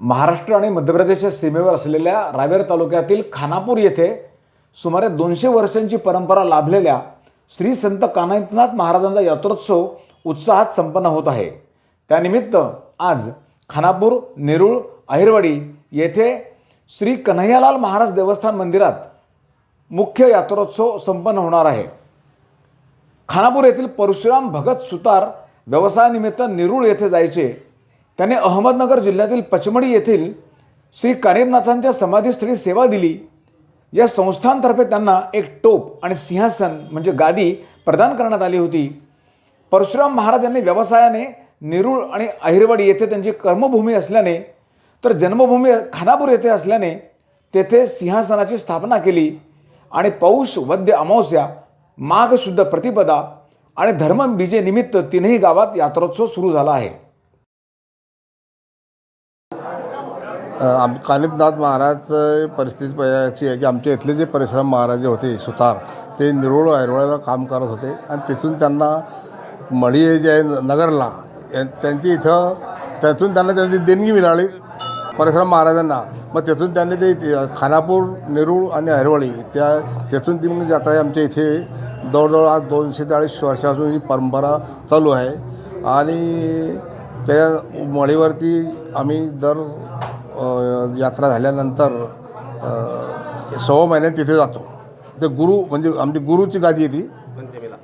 महाराष्ट्र आणि मध्य प्रदेशच्या सीमेवर असलेल्या रावेर तालुक्यातील खानापूर येथे सुमारे दोनशे वर्षांची परंपरा लाभलेल्या श्री संत कानाईनाथ महाराजांचा यात्रोत्सव उत्साहात संपन्न होत आहे. त्यानिमित्त आज खानापूर नेरूळ अहिरवाडी येथे श्री कन्हैयालाल महाराज देवस्थान मंदिरात मुख्य यात्रोत्सव संपन्न होणार आहे. खानापूर येथील परशुराम भगत सुतार व्यवसायानिमित्त नेरूळ येथे जायचे त्याने अहमदनगर जिल्ह्यातील पचमडी येथील श्री कानिमनाथांच्या समाधीस्थळी सेवा दिली. या संस्थांतर्फे त्यांना एक टोप आणि सिंहासन म्हणजे गादी प्रदान करण्यात आली होती. परशुराम महाराज यांनी व्यवसायाने नेरूळ आणि अहिरवाडी येथे त्यांची कर्मभूमी असल्याने तर जन्मभूमी खानापूर येथे असल्याने तेथे सिंहासनाची स्थापना केली आणि पौष वद्य अमावस्या माघ शुद्ध प्रतिपदा आणि धर्मबीजे निमित्त तीनही गावात यात्रोत्सव सुरू झाला आहे. आम कानिपनाथ महाराज परिस्थिती प- आहे की आमच्या इथले जे परशुराम महाराज होते सुतार ते निरोळ ऐरवळ्याला काम करत होते. आणि तिथून त्यांना मढी जे आहे न- नगरला या- त्यांची इथं त्यातून त्यांना त्यांची देणगी मिळाली परशुराम महाराजांना. मग तिथून त्यांनी ते खानापूर नेरूळ आणि ऐरवळी त्या तिथून ती मग यात्रा आमच्या इथे. जवळजवळ आज दोनशे चाळीस वर्षापासून ही परंपरा चालू आहे. आणि त्या मळीवरती आम्ही दर यात्रा झाल्यानंतर सव्वा महिन्यात तिथे जातो. ते गुरु म्हणजे आमची गुरुची गादी आहे ती.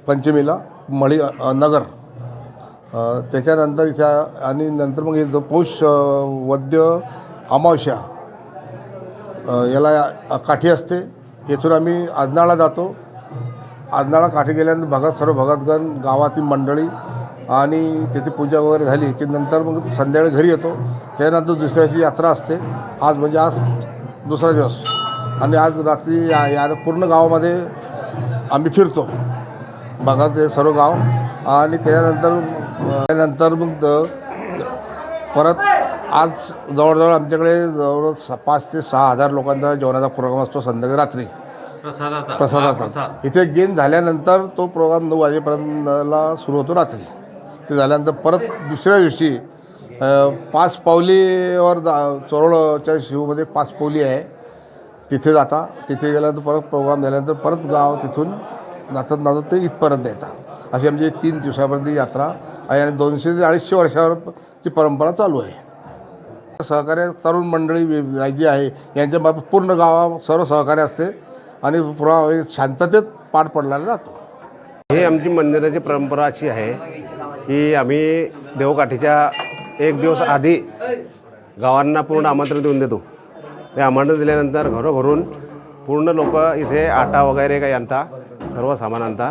पंचमीला. मळी नगर. त्याच्यानंतर इथं आणि नंतर मग हे जो पौष वद्य अमावस्या. याला काठी असते. येथून आम्ही आजनाळा जातो. आजनाळा काठी गेल्यानंतर भगत सर्व भगतगण गावातील मंडळी आणि तिथे पूजा वगैरे झाली की नंतर मग संध्याकाळी घरी येतो. त्यानंतर दुसऱ्या दिवशी यात्रा असते. आज म्हणजे आज दुसरा दिवस. आणि आज रात्री या या पूर्ण गावामध्ये आम्ही फिरतो. बघा ते सर्व गाव. आणि त्याच्यानंतर त्यानंतर मग परत आज जवळजवळ आमच्याकडे जवळ स- पाच ते सहा हजार लोकांचा जेवणाचा प्रोग्राम असतो संध्याकाळी रात्री. प्रसादाचा. प्रसादाचा. इथे गेम झाल्यानंतर तो प्रोग्राम नऊ वाजेपर्यंतला सुरू होतो रात्री. ते झाल्यानंतर परत दुसऱ्या दिवशी पाच पावलीवर जा चोरोळच्या शिवमध्ये पाच पावली आहे. तिथे जाता. तिथे गेल्यानंतर परत प्रोग्राम झाल्यानंतर परत गाव तिथून नाचत नाचत ते इथपर्यंत येतात अशी आमची तीन दिवसापर्यंत यात्रा आहे आणि दोनशे ते अडीचशे वर्षावरची परंपरा चालू आहे. सहकार्य तरुण मंडळी जी आहे यांच्याबाबत पूर्ण गावा सर्व सहकार्य असते आणि पुरा शांततेत पाठ पडला जातो. हे आमची मंदिराची परंपरा अशी आहे की आम्ही देवकाठीच्या एक दिवस आधी गावांना पूर्ण आमंत्रण देऊन देतो. ते आमंत्रण दिल्यानंतर घरोघरून पूर्ण लोक इथे आटा वगैरे काही आणता सर्व सामान आणता.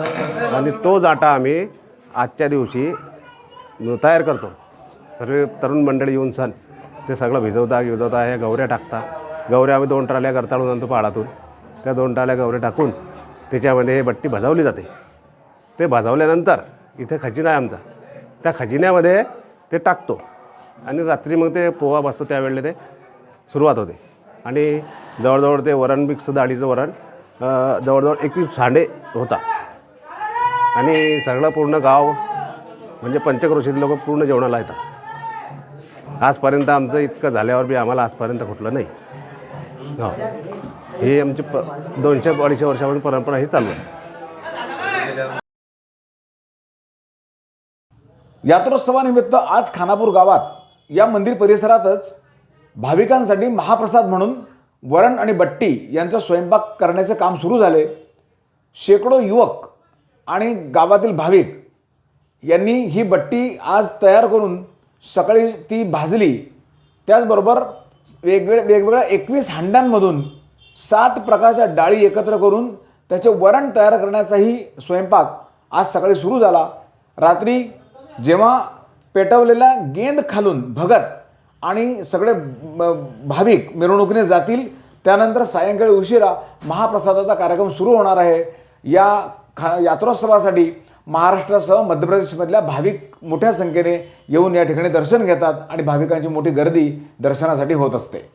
आणि तोच आटा आम्ही आजच्या दिवशी तयार करतो. सर्व तरुण मंडळी येऊन सण ते सगळं भिजवता भिजवता हे गवऱ्या टाकता. गवऱ्या आम्ही दोन ट्राल्या करताळून आणतो पाडातून. त्या दोन ट्राल्या गवऱ्या टाकून त्याच्यामध्ये हे बट्टी भजावली जाते. ते भाजवल्यानंतर इथे खजिना आहे आमचा. त्या खजिन्यामध्ये ते टाकतो. आणि रात्री मग ते पोहा बसतो त्यावेळेला ते सुरुवात होते. आणि जवळजवळ ते वरण मिक्स डाळीचं वरण जवळजवळ एकवीस सांडे होता. आणि सगळं पूर्ण गाव म्हणजे पंचक्रोशीत लोक पूर्ण जेवणाला येतात. आजपर्यंत आमचं इतकं झाल्यावर बी आम्हाला आजपर्यंत कुठलं नाही. हो. ही आमची प दोनशे अडीचशे वर्षापासून परंपरा ही चालू आहे. यात्रोत्सवानिमित्त आज खानापूर गावात या मंदिर परिसरातच भाविकांसाठी महाप्रसाद म्हणून वरण आणि बट्टी यांचा स्वयंपाक करण्याचे काम सुरू झाले. शेकडो युवक आणि गावातील भाविक यांनी ही बट्टी आज तयार करून सकाळी ती भाजली. त्याचबरोबर वेगवेगळ्या वेगवेगळ्या एकवीस हांड्यांमधून सात प्रकारच्या डाळी एकत्र करून त्याचे वरण तयार करण्याचाही स्वयंपाक आज सकाळी सुरू झाला. रात्री जेव्हा पेटवलेला गेंद खालून भगत आणि सगळे म- भाविक मिरवणुकीने जातील त्यानंतर सायंकाळी उशिरा महाप्रसादाचा कार्यक्रम सुरू होणार आहे. या खा यात्रोत्सवासाठी महाराष्ट्रासह मध्य प्रदेशमधल्या भाविक मोठ्या संख्येने येऊन या ठिकाणी दर्शन घेतात आणि भाविकांची मोठी गर्दी दर्शनासाठी होत असते.